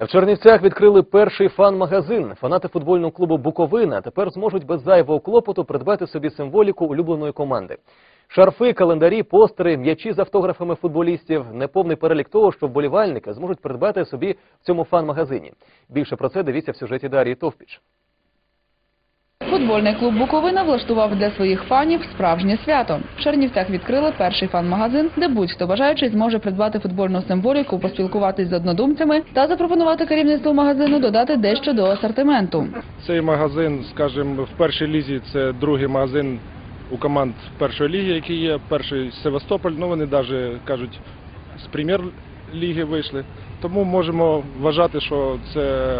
В Чернівцях відкрили перший фан-магазин. Фанати футбольного клубу Буковина тепер зможуть без зайвого клопоту придбати собі символіку улюбленої команди. Шарфи, календарі, постери, м'ячі з автографами футболістів, неповний перелік того, що вболівальники зможуть придбати собі в цьому фан-магазині. Більше про це дивіться в сюжеті Дарії Товпіч. Футбольний клуб Буковина влаштував для своїх фанів справжнє свято. В Чернівцях відкрили перший фан-магазин, де будь-хто бажаючий зможе придбати футбольну символіку, поспілкуватись з однодумцями та запропонувати керівництву магазину додати дещо до асортименту. Цей магазин, скажімо, в першій лізі це другий магазин у команд першої ліги, який є. Перший Севастополь, ну вони навіть кажуть, з прем'єр-ліги вийшли. Тому можемо вважати, що це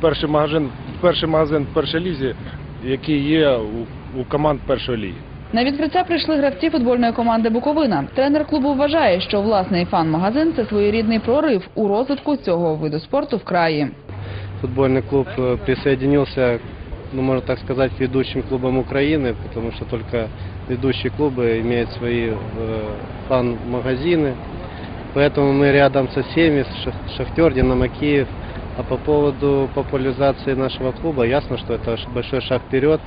перший магазин, перший магазин в першій лізі, який є у, у команд першої ліги. На відкриття прийшли гравці футбольної команди Буковина. Тренер клубу вважає, що власний фан-магазин це своєрідний прорив у розвитку цього виду спорту в краї. футбольный клуб э, присоединился, ну, можно так сказать, к ведущим клубам Украины, потому что только ведущие клубы имеют свои э, фан-магазины. Поэтому мы рядом со всеми, с Шах- Шахтер, Динамо Киев. А по поводу популяризации нашего клуба, ясно, что это ш- большой шаг вперед.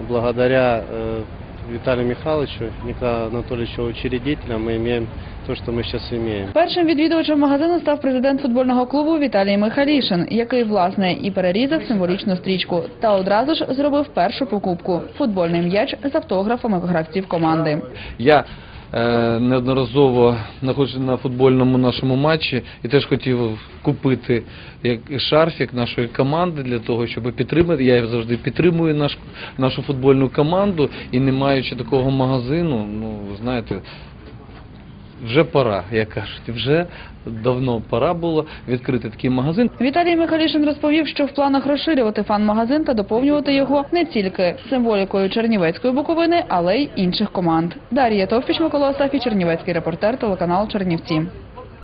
Благодаря э, Виталию Михайловичу, Николаю Анатольевичу, учредителям, мы имеем то, что мы сейчас имеем. Першим відвідувачем магазину став президент футбольного клубу Віталій Михалішин, який власне і перерізав символічну стрічку та одразу ж зробив першу покупку футбольний м'яч з автографами гравців команди. Я е, неодноразово знаходжусь на футбольному нашому матчі і теж хотів купити як шарфік нашої команди для того, щоб підтримати. Я завжди підтримую наш, нашу футбольну команду і не маючи такого магазину, ну знаєте. Вже пора, як кажуть, вже давно пора було відкрити такий магазин. Віталій Михалішин розповів, що в планах розширювати фан-магазин та доповнювати його не тільки символікою Чернівецької буковини, але й інших команд. Дар'я Товпіч, Микола Остафій, Чернівецький репортер, телеканал Чернівці.